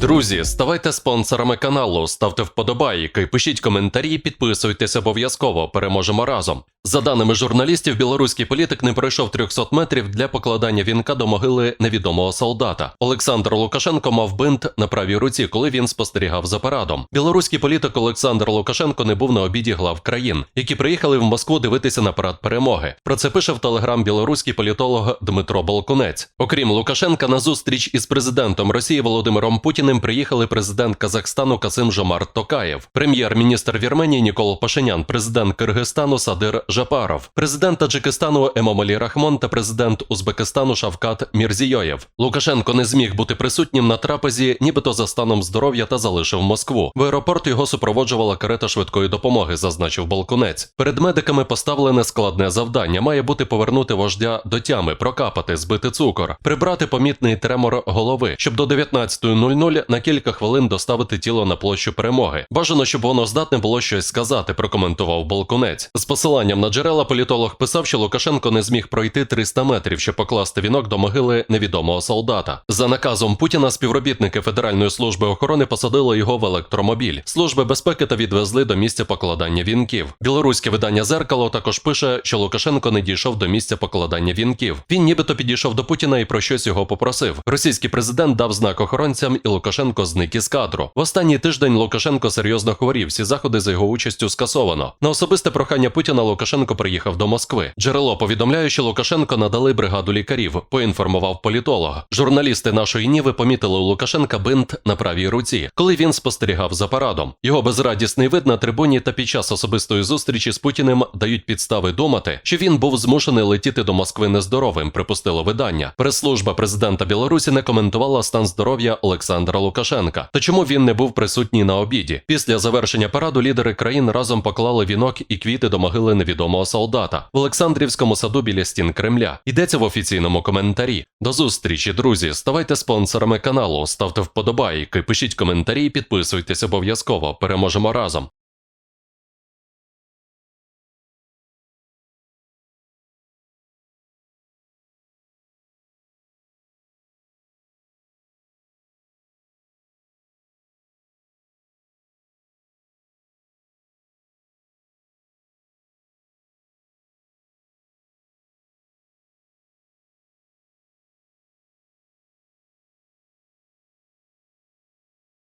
Друзі, ставайте спонсорами каналу, ставте вподобайки, пишіть коментарі, підписуйтесь обов'язково. Переможемо разом. За даними журналістів, білоруський політик не пройшов 300 метрів для покладання вінка до могили невідомого солдата. Олександр Лукашенко мав бинт на правій руці, коли він спостерігав за парадом. Білоруський політик Олександр Лукашенко не був на обіді глав країн, які приїхали в Москву дивитися на парад перемоги. Про це пише в телеграм білоруський політолог Дмитро Балкунець. Окрім Лукашенка, на зустріч із президентом Росії Володимиром Путіним приїхали президент Казахстану Касим Жомарт Токаєв, прем'єр-міністр Вірменії Нікол Пашинян, президент Киргизстану Садир Жапаров, президент Таджикистану Емомалі Рахмон та президент Узбекистану Шавкат Мірзійоєв. Лукашенко не зміг бути присутнім на трапезі, нібито за станом здоров'я та залишив Москву. В аеропорт його супроводжувала карета швидкої допомоги, зазначив Балкунець. Перед медиками поставлене складне завдання має бути повернути вождя до тями, прокапати, збити цукор, прибрати помітний тремор голови, щоб до 19.00 на кілька хвилин доставити тіло на площу перемоги. Бажано, щоб воно здатне було щось сказати, прокоментував Балкунець. З посиланням на джерела політолог писав, що Лукашенко не зміг пройти 300 метрів, щоб покласти вінок до могили невідомого солдата. За наказом Путіна співробітники Федеральної служби охорони посадили його в електромобіль служби безпеки та відвезли до місця покладання вінків. Білоруське видання зеркало також пише, що Лукашенко не дійшов до місця покладання вінків. Він нібито підійшов до Путіна і про щось його попросив. Російський президент дав знак охоронцям, і Лукашенко зник із кадру. В останній тиждень Лукашенко серйозно хворів. Всі заходи за його участю скасовано. На особисте прохання Путіна Лукашенко приїхав до Москви. Джерело повідомляє, що Лукашенко надали бригаду лікарів. Поінформував політолог. Журналісти нашої Ніви помітили у Лукашенка бинт на правій руці, коли він спостерігав за парадом. Його безрадісний вид на трибуні та під час особистої зустрічі з Путіним дають підстави думати, що він був змушений летіти до Москви нездоровим. Припустило видання. Прес-служба президента Білорусі не коментувала стан здоров'я Олександра Лукашенка та чому він не був присутній на обіді. Після завершення параду лідери країн разом поклали вінок і квіти до могили невідомого солдата в Олександрівському саду біля стін Кремля. Йдеться в офіційному коментарі. До зустрічі, друзі. Ставайте спонсорами каналу, ставте вподобайки, пишіть коментарі, і підписуйтесь обов'язково. Переможемо разом.